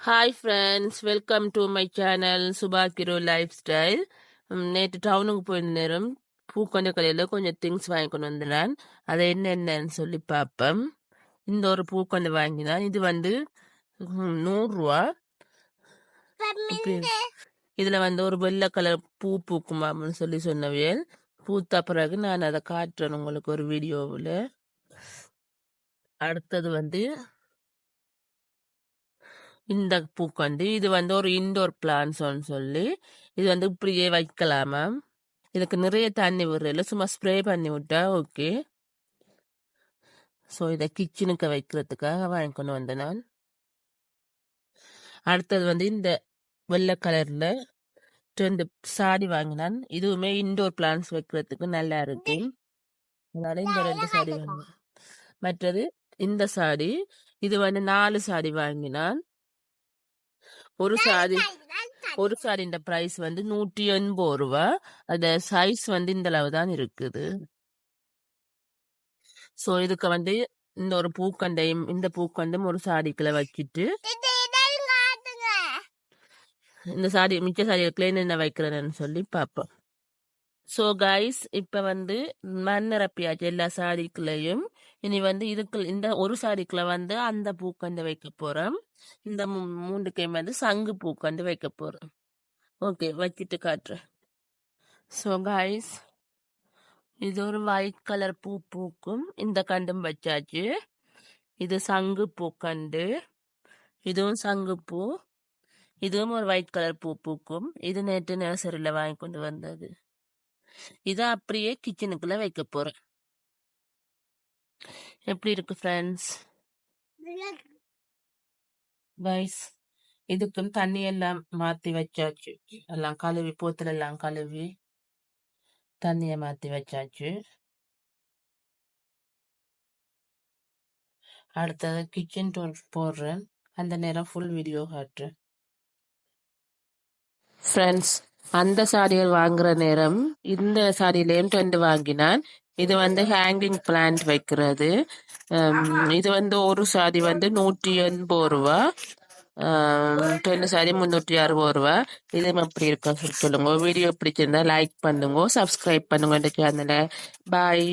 Hi friends welcome to my channel Subha கிரோ lifestyle நேற்று டவுனுக்கு போயிருந்த நேரம் பூக்கொண்ட கடையில் கொஞ்சம் திங்ஸ் வாங்கி கொண்டு வந்துடுறேன் அதை என்னென்னு சொல்லி பார்ப்பேன் இந்த ஒரு பூக்கொண்டை வாங்கினேன். இது வந்து நூறுரூவா. இதில் வந்து ஒரு வெள்ளை கலர் பூ பூக்குமாம்னு சொல்லி சொன்னவியல் பூத்த பிறகு நான் அதை காட்டுறேன் உங்களுக்கு ஒரு வீடியோவில். அடுத்தது வந்து இந்த பூக்கொண்டு இது வந்து ஒரு இன்டோர் பிளான்ட்ஸ்னு சொல்லி இது வந்து இப்படியே வைக்கலாமா இதுக்கு நிறைய தண்ணி விடுறதில்ல சும்மா ஸ்ப்ரே பண்ணி விட்டா ஓகே ஸோ இதை கிச்சனுக்கு வைக்கிறதுக்காக வாங்கிக்கொண்டு வந்தேன் நான். அடுத்தது வந்து இந்த வெள்ளை கலர்ல ரெண்டு சாடி வாங்கினான். இதுவுமே இன்டோர் பிளான்ஸ் வைக்கிறதுக்கு நல்லா இருக்கு. அதனால இந்த ரெண்டு சாடி வாங்கினேன். மற்றது இந்த சாடி இது வந்து நாலு சாடி வாங்கினான். ஒரு சாடி ஒரு சாடின்ற பிரைஸ் வந்து நூற்றி எண்பது ரூபா. அது சைஸ் வந்து இந்த அளவு தான் இருக்குது. ஸோ இதுக்கு வந்து இந்த ஒரு பூக்கண்டையும் இந்த பூக்கண்டையும் ஒரு சாடிக்குள்ள வச்சுட்டு இந்த சாடி மிச்ச சாடிகளுக்குள்ள என்னென்ன வைக்கிறேன்னு சொல்லி பார்ப்போம். ஸோ கைஸ் இப்போ வந்து மண் நிரப்பியாச்சு. எல்லா சாடிக்குள்ளேயும் இனி வந்து இதுக்கு இந்த ஒரு சாடிக்குள்ள வந்து அந்த பூக்கண்டு வைக்க போறோம். இந்த மூ- கை வந்து சங்கு பூக்கண்டு வைக்க போறோம். ஓகே வச்சுட்டு காட்டுறேன் ஸோ கைஸ் இது ஒரு ஒயிட் கலர் பூ பூக்கும். இந்த கண்டும் வச்சாச்சு. இது சங்கு பூக்கண்டு இதுவும் சங்கு பூ. இதுவும் ஒரு ஒயிட் கலர் பூ பூக்கும். இது நேற்று நர்சரியில் வாங்கி கொண்டு வந்தது. இதை அப்படியே கிச்சனுக்குள்ள வைக்க போறேன் எப்படி இருக்கு ஃப்ரெண்ட்ஸ் கைஸ் இதுக்கும் தண்ணி எல்லாம் மாத்தி வச்சாச்சு. எல்லாம் கழுவி போத்துல எல்லாம் கழுவி தண்ணியை மாத்தி வச்சாச்சு. அடுத்தது கிச்சன் டூர் போடுறேன். அந்த நேரம் ஃபுல் வீடியோ காட்டுறேன். ஃப்ரெண்ட்ஸ் அந்த சாரிகள் வாங்குற நேரம் இந்த சாரியிலையும் ரெண்டு வாங்கினான். இது வந்து ஹேங்கிங் பிளான்ட் வைக்கிறது. இது வந்து ஒரு சாதி வந்து நூற்றி எண்பது ரூபா. ரெண்டு சாரி முந்நூற்றி அறுபது ரூபா. இது எப்படி இருக்கா சொல்லுங்க. வீடியோ பிடிச்சிருந்தா லைக் பண்ணுங்க சப்ஸ்கிரைப் பண்ணுங்க இந்த சேனலை பாய்